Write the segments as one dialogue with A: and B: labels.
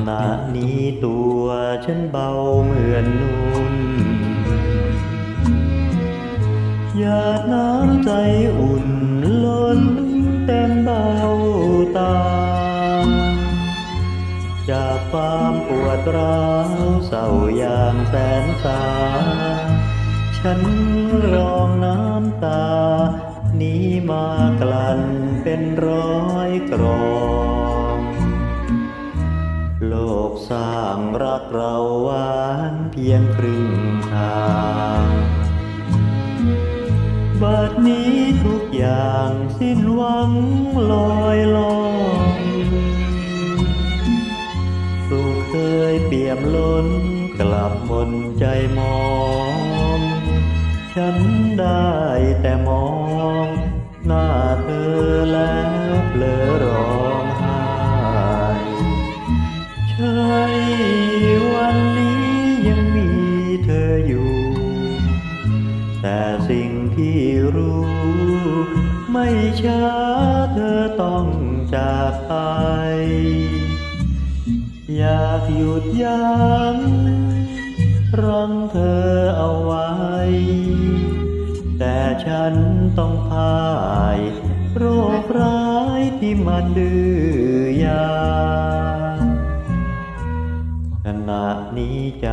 A: ขณะนี้ตัวฉันเบาเหมือนนุ่นหยาดน้ำใจอุ่นล้นเต็มเบ้าตา จากความปวดร้าวเศร้าอย่างแสนสา ฉันรองน้ำตา นี้มากลั่นเป็นร้อยกรอง กสร้างรักเราหวานเพียงครึ่งทางบัดนี้ทุกอย่างสิ้นหวังลอยลอยสุขเคยเปี่ยมล้นกลับหมนใจมอง ฉันได้แต่มองหน้า ช้าเธอต้องจากไป อยากหยุดยั้งรั้งเธอเอาไว้ แต่ฉันต้องพ่าย โรคร้ายที่มันดื้อยาขณะนี้ใจ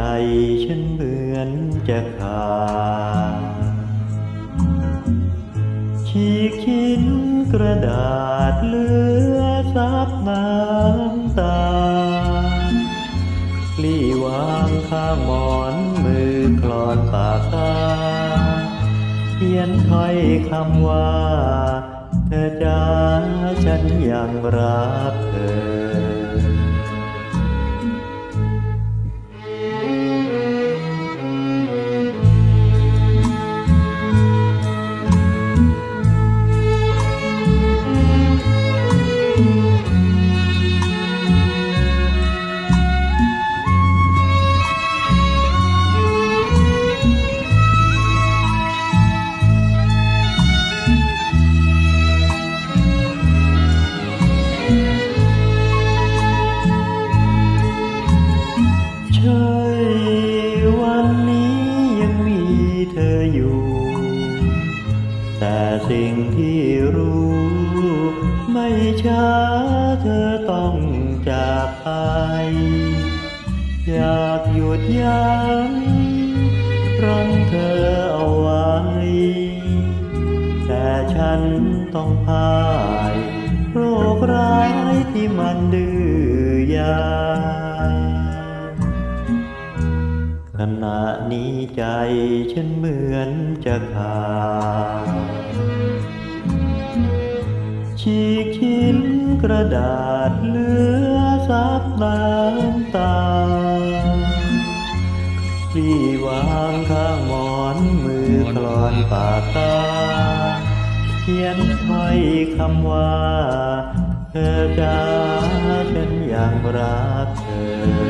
A: ฉันเหมือนจะขาด กระดาษเหลือซับน้ำตากลี้วางข้างหมอนมือคลอนปากกาเขียนถ้อยคำว่า เธอจ้าฉันยังรักเธอ อยู่ แต่สิ่งที่รู้ ไม่ช้าเธอต้องจากไป อยากหยุดยั้งรั้งเธอเอาไว้ แต่ฉันต้องพ่าย โรคร้ายที่มันดื้อยา ใจฉันเหมือนจะขาดฉีกชิ้นกระดาษเหลือซับน้ำตาที่วางข้างหมอนมือคลอนปากตา เขียนถ้อยคำว่า เธอจ้าฉันยังรักเธอ